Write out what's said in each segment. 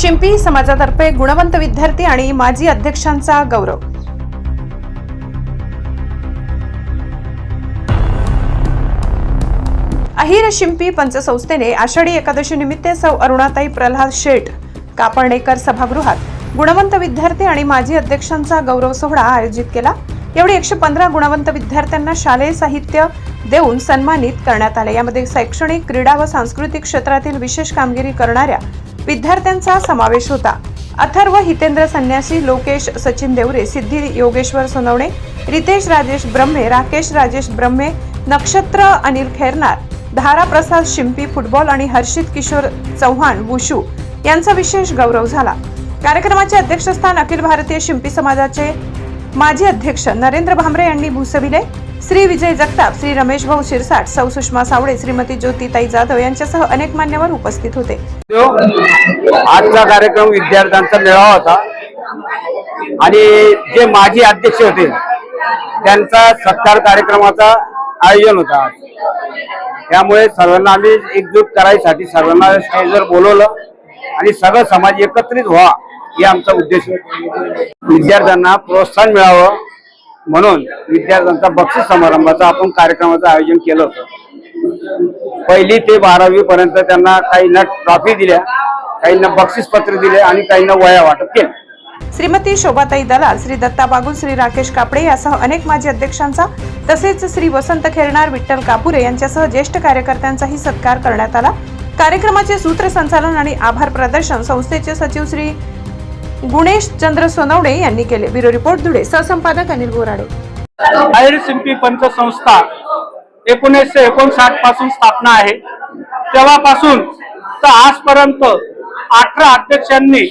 शिंपी समाजातर्फे गुणवंत विद्यार्थी आणि माजी अध्यक्षांचा गौरव. अहिर शिंपी पंचसंस्थेने आषाढी एकादशी निमित्त सौ अरुणाताई प्रल्हाद शेठ कापडणेकर सभागृहात गुणवंत विद्यार्थी आणि माजी अध्यक्षांचा गौरव सोहळा आयोजित केला. एवढी एकशे पंधरा गुणवंत विद्यार्थ्यांना शालेय साहित्य देऊन सन्मानित करण्यात आले. यामध्ये शैक्षणिक क्रीडा व सांस्कृतिक क्षेत्रातील विशेष कामगिरी करणाऱ्या विद्यार्थ्यांचा समावेश होता. अथर्व हितेंद्र संन्यासी लोकेश सचिन देवरे सिद्धी योगेश्वर सोनवणे रितेश राजेश ब्रह्मे राकेश राजेश ब्रह्मे नक्षत्र अनिल खैरनार धारा प्रसाद शिंपी फुटबॉल आणि हर्षित किशोर चव्हाण वुशू यांचा विशेष गौरव झाला. कार्यक्रमाचे अध्यक्षस्थान अखिल भारतीय शिंपी समाजाचे माजी अध्यक्ष नरेंद्र भांबरे यांनी भूसविले. श्री विजय जगताप श्री रमेश भाऊ शिरसाट सौ सुषमा सावळे श्रीमती ज्योतिताई जाधव यांच्यासह अनेक मान्यवर उपस्थित होते. आजचा कार्यक्रम विद्यार्थ्यांचा मेळावा होता. आणि जे माजी अध्यक्ष होते त्यांचा सत्कार कार्यक्रमाचा आयोजन होता त्यामुळे सर्वांना आम्ही एकजूट करायसाठी सर्वांना स्टेजवर बोलवलं आणि सगळं समाज एकत्रित व्हा हे आमचा उद्देश विद्यार्थ्यांना प्रोत्साहन मिळावं. म्हणून विद्यार्थ्यांचा बक्षीस समारंभाचं आपण कार्यक्रमाचं आयोजन केलं होतं. पहिली ते बारावी पर्यंत त्यांना काहींना ट्रॉफी दिल्या काहींना बक्षीस पत्र दिले आणि काहींना वया वाटप केलं श्रीमती शोभाताई दलाल श्री दत्ता बागुल श्री राकेश कापडे यासह अनेक माजी अध्यक्षांचा तसेच श्री वसंत खेरणार विठ्ठल कापुरे यांच्यासह ज्येष्ठ कार्यकर्त्यांचाही सत्कार करण्यात आला. कार्यक्रमाचे सूत्रसंचालन आणि आभार प्रदर्शन संस्थेचे सचिव श्री गुणेश चंद्र सोनवणे यांनी केले. Bureau report Dhule. सहसंपादक Anil Borade. आयर सिंपी पंचसंस्था एकोणीसशे एकोणसाठपासून स्थापना आहे. तेव्हापासून तर आजपर्यंत अठरा अध्यक्षांनी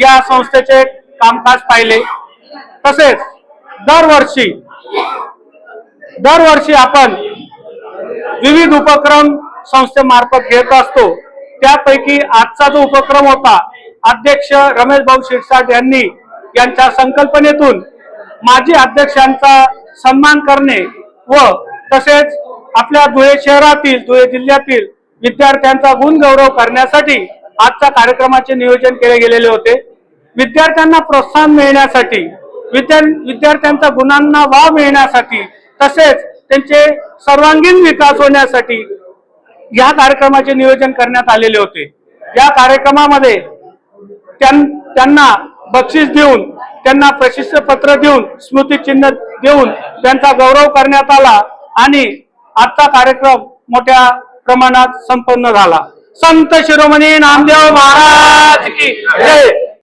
या संस्थेचे कामकाज पाहिले. तसेच दरवर्षी दरवर्षी आपण विविध उपक्रम संस्थेमार्फत घेत असतो. त्यापैकी आजचा जो उपक्रम होता अध्यक्ष रमेश भाऊ शिरसाट यांनी यांच्या संकल्पनेतून माजी अध्यक्षांचा सन्मान करणे व तसेच आपल्या धुळे शहरातील धुळे जिल्ह्यातील विद्यार्थ्यांचा गुणगौरव करण्यासाठी आजच्या कार्यक्रमाचे नियोजन केले गेलेले होते. विद्यार्थ्यांना प्रोत्साहन मिळण्यासाठी विद्या विद्यार्थ्यांच्या गुणांना वाव मिळण्यासाठी तसेच त्यांचे सर्वांगीण विकास होण्यासाठी या कार्यक्रमाचे नियोजन करण्यात आलेले होते. या कार्यक्रमामध्ये त्यांना बक्षीस देऊन त्यांना प्रशिक्षण पत्र देऊन स्मृतिचिन्ह देऊन त्यांचा गौरव करण्यात आला आणि आजचा कार्यक्रम मोठ्या प्रमाणात संपन्न झाला. संत शिरोमणी नामदेव महाराज की जय!